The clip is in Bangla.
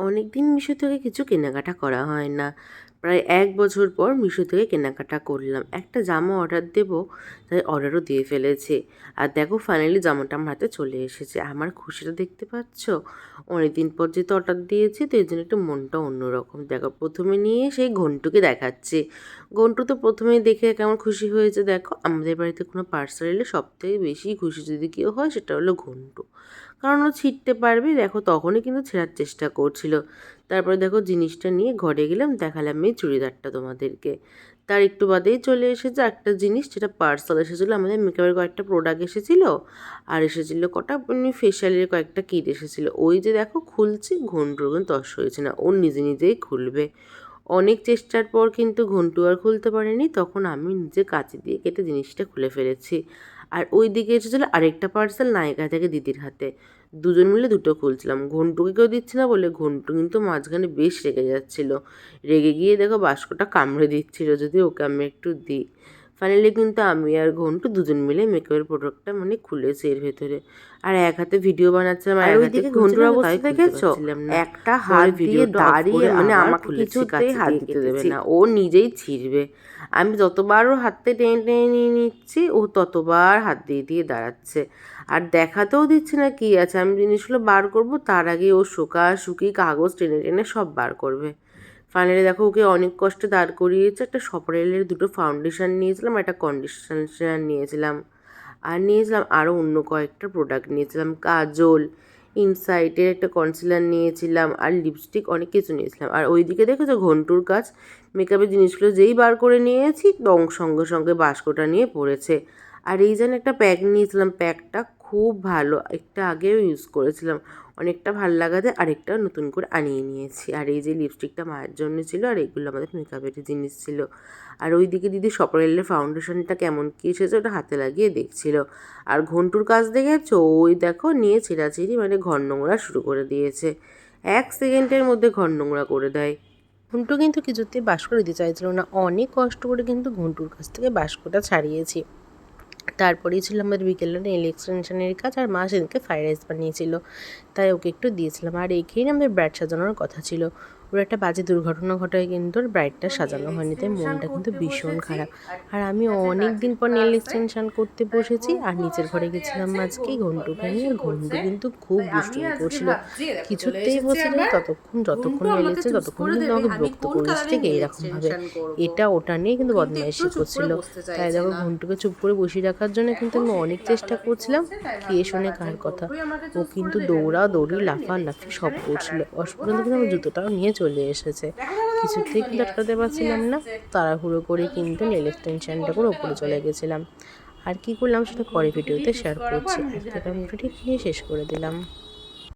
অনেক দিন মিশো থেকে কিছু কেনাকাটা করা হয় না। প্রায় এক বছর পর মিশো থেকে কেনাকাটা করলাম। একটা জামা অর্ডার দেবো, তাই অর্ডারও দিয়ে ফেলেছে। আর দেখো ফাইনালি জামাটা আমার হাতে চলে এসেছে। আমার খুশিটা দেখতে পাচ্ছ? অনেক দিন পর যেহেতু অর্ডার দিয়েছি, তো এই জন্য একটু মনটা অন্যরকম। দেখো, প্রথমে নিয়ে সেই ঘন্টুকে দেখাচ্ছে। ঘন্টু তো প্রথমেই দেখে কেমন খুশি হয়েছে, দেখো। আমাদের বাড়িতে কোনো পার্সেল এলে সবথেকে বেশি খুশি যদি কেউ হয়, সেটা হলো ঘন্টু। কারণ ও ছিটতে পারবে, দেখো, তখনই কিন্তু ছেঁড়ার চেষ্টা করছিল। তারপরে দেখো জিনিসটা নিয়ে ঘরে গেলাম, দেখালাম এই চুড়িদারটা তোমাদেরকে। তার একটু বাদেই চলে এসেছে একটা জিনিস, যেটা পার্সেল এসেছিল। আমাদের মেকআপের কয়েকটা প্রোডাক্ট এসেছিল, আর এসেছিল কটা এমনি ফেশিয়ালের কয়েকটা কিট এসেছিল। ওই যে দেখো খুলছি, ঘন্টুর তস হয়েছে না, ও নিজে নিজেই খুলবে। অনেক চেষ্টার পর কিন্তু ঘন্টু আর খুলতে পারেনি, তখন আমি নিজে কাঁচি দিয়ে কেটে জিনিসটা খুলে ফেলেছি। আর ওই দিকে এসেছিল আরেকটা পার্সেল নায়িকা থেকে দিদির হাতে। দুজন মিলে দুটো খুলছিলাম। ঘন্টুকে কেউ দিচ্ছে না বলে ঘন্টু কিন্তু মাঝখানে বেশ রেগে যাচ্ছিল। রেগে গিয়ে দেখো বাস্কটা কামড়ে দিচ্ছিল, যদি ওকে আমি একটু দিই। ফাইনালি কিন্তু আমি আর ঘন্টু দুজন মিলে মেকআপের প্রোডাক্টটা মানে খুলেছি এর ভেতরে। আর এক হাতে ভিডিও বানাচ্ছিলাম আর এক হাতে ঘন্টুর অবস্থা দেখেছ? একটা হাত দিয়ে দাঁড়িয়ে মানে আমাকে কিছুতেই হাত দিতে দেবে না। ও নিজেই ছিঁড়বে। আমি যতবার ওর হাতে টেনে টেনে নিয়ে নিচ্ছি ও ততবার হাত দিয়ে দিয়ে দাঁড়াচ্ছে। আর দেখাতেও দিচ্ছে না কি আছে। আমি জিনিসগুলো বার করব তার আগে ও শুকা শুকি কাগজ টেনে টেনে সব বার করবে। ফাইনালি দেখো ওকে অনেক কষ্টে দাঁড় করিয়েছে। একটা সপারেলের দুটো ফাউন্ডেশন নিয়েছিলাম, একটা কন্ডিশনার নিয়েছিলাম। আর নিয়েছিলাম আরও অন্য কয়েকটা প্রোডাক্ট নিয়েছিলাম, কাজল ইনসাইটের একটা কনসিলার নিয়েছিলাম, আর লিপস্টিক অনেক কিছু নিয়েছিলাম। আর ওই ওইদিকে দেখেছ ঘন্টুর কাজ মেকআপের জিনিসগুলো যেই বার করে নিয়েছি তং সঙ্গে সঙ্গে বাস্কটা নিয়ে পড়েছে। আর এই যেন একটা প্যাক নিয়েছিলাম প্যাকটা খুব ভালো। একটা আগেও ইউজ করেছিলাম। অনেকটা ভালো লাগাতে আরেকটা নতুন করে আনিয়ে নিয়েছি। আর এই যে লিপস্টিকটা মায়ের জন্য ছিল আর এগুলো আমাদের মেকআপের জিনিস ছিল। আর ওইদিকে দিদি সপারেলের ফাউন্ডেশনটা কেমন কী এসেছে ওটা হাতে লাগিয়ে দেখছিল। আর ঘন্টুর কাজ দেখেছ ওই দেখো নিয়ে ছিঁড়াছিঁড়ি মানে ঘর নোংরা শুরু করে দিয়েছে। এক সেকেন্ডের মধ্যে ঘর নোংরা করে দেয়। ঘন্টু কিন্তু কিছুতেই বাস্ক দিতে চাইছিল না। অনেক কষ্ট করে কিন্তু ঘন্টুর কাছ থেকে বাস্কটা ছাড়িয়েছি। তারপরেই ছিল আমাদের বিকেলের নেল এক্সটেনশনের কাজ আর মা সেদিনকে ফ্রাইড রাইস বানিয়েছিল। তাই ওকে একটু দিয়েছিলাম। আর এখেই আমাদের ব্র্যাড সাজানোর কথা ছিল। ওর একটা বাজে দুর্ঘটনা ঘটায় কিন্তু ওর ব্রাইডটা সাজানো হয়নি, তাই মনটা কিন্তু ভীষণ খারাপ। আর আমি অনেক দিন পর নেল এক্সটেনশন করতে বসেছি, আর নিচের ঘরে গেছিলাম আজকে ঘন্টুকে নিয়ে আর ঘন্টু কিন্তু খুব দুষ্টুমি করছিল। কিছুতেই বলছিল ততক্ষণ যতক্ষণ নেল ততক্ষণ কিন্তু আমাকে বিরক্ত করেছে ঠিক এইরকমভাবে। এটা ওটা নিয়ে কিন্তু বদমাইশি করছিল। তাই দেখো, ঘন্টুকে চুপ করে বসিয়ে রাখার জন্য কিন্তু আমি অনেক চেষ্টা করছিলাম, কে শোনে কার কথা। ও কিন্তু দৌড়া দৌড়ি লাফা লাফি সব করছিল। অসপর্যন্ত কিন্তু আমার জুতোটাও নিয়ে চলে এসেছে। কিছুতেই কিন্তু আটকাতে পারছিলাম না। তাড়াহুড়ো করে কিন্তু নেল এক্সটেনশনটা করে ওপরে চলে গেছিলাম। আর কি করলাম সেটা পরে ভিডিওতে শেয়ার করছি। আজকে নিয়ে শেষ করে দিলাম।